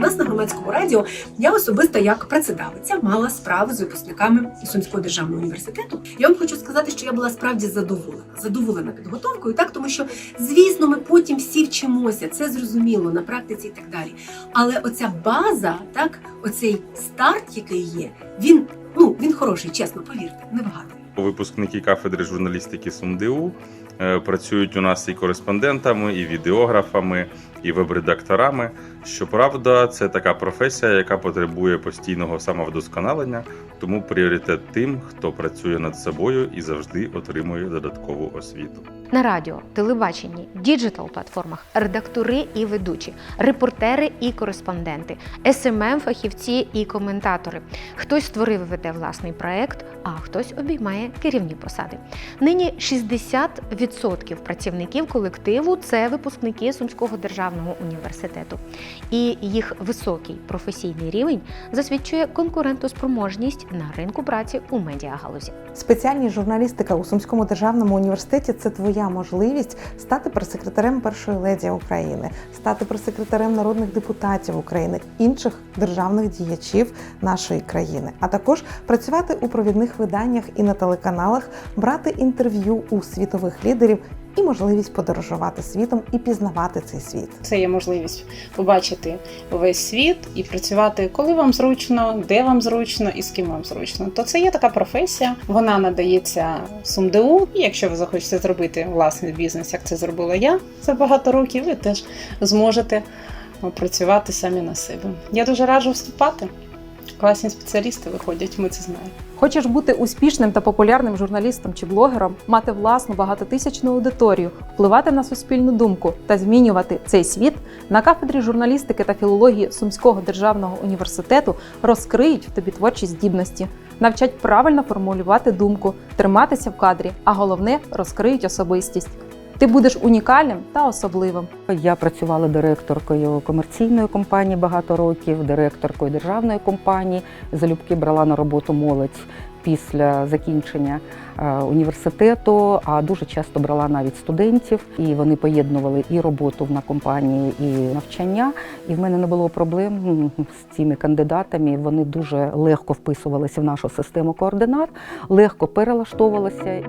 на громадському радіо я особисто як працедавиця мала справу з випускниками Сумського державного університету. Я вам хочу сказати, що я була справді задоволена, задоволена підготовкою, так тому що, звісно, ми потім всі вчимося, це зрозуміло на практиці і так далі. Але оця база, так, оцей старт, який є, він ну він хороший, чесно, повірте, небагато. Випускники кафедри журналістики СумДУ е, працюють у нас і кореспондентами, і відеографами, і веб-редакторами. Щоправда, це така професія, яка потребує постійного самовдосконалення, тому пріоритет тим, хто працює над собою і завжди отримує додаткову освіту. На радіо, телебаченні, діджитал платформах, редактори і ведучі, репортери і кореспонденти, СММ, фахівці і коментатори. Хтось створив веде власний проект, а хтось обіймає керівні посади. Нині 60% працівників колективу це випускники Сумського державного університету. І їх високий професійний рівень засвідчує конкурентоспроможність на ринку праці у медіагалузі. Спеціальність журналістика у Сумському державному університеті це твоя можливість стати прес-секретарем першої леді України, стати прес-секретарем народних депутатів України, інших державних діячів нашої країни, а також працювати у провідних виданнях і на телеканалах, брати інтерв'ю у світових лідерів і можливість подорожувати світом і пізнавати цей світ. Це є можливість побачити весь світ і працювати, коли вам зручно, де вам зручно і з ким вам зручно. То це є така професія. Вона надається СумДУ. І якщо ви захочете зробити власний бізнес, як це зробила я за багато років, ви теж зможете працювати самі на себе. Я дуже раджу вступати. Класні спеціалісти виходять, ми це знаємо. Хочеш бути успішним та популярним журналістом чи блогером, мати власну багатотисячну аудиторію, впливати на суспільну думку та змінювати цей світ на кафедрі журналістики та філології Сумського державного університету розкриють в тобі творчі здібності, навчать правильно формулювати думку, триматися в кадрі, а головне розкриють особистість. Ти будеш унікальним та особливим. Я працювала директоркою комерційної компанії багато років, директоркою державної компанії. Залюбки брала на роботу молодь після закінчення е, університету, а дуже часто брала навіть студентів, і вони поєднували і роботу на компанії, і навчання. І в мене не було проблем з цими кандидатами. Вони дуже легко вписувалися в нашу систему координат, легко перелаштовувалися.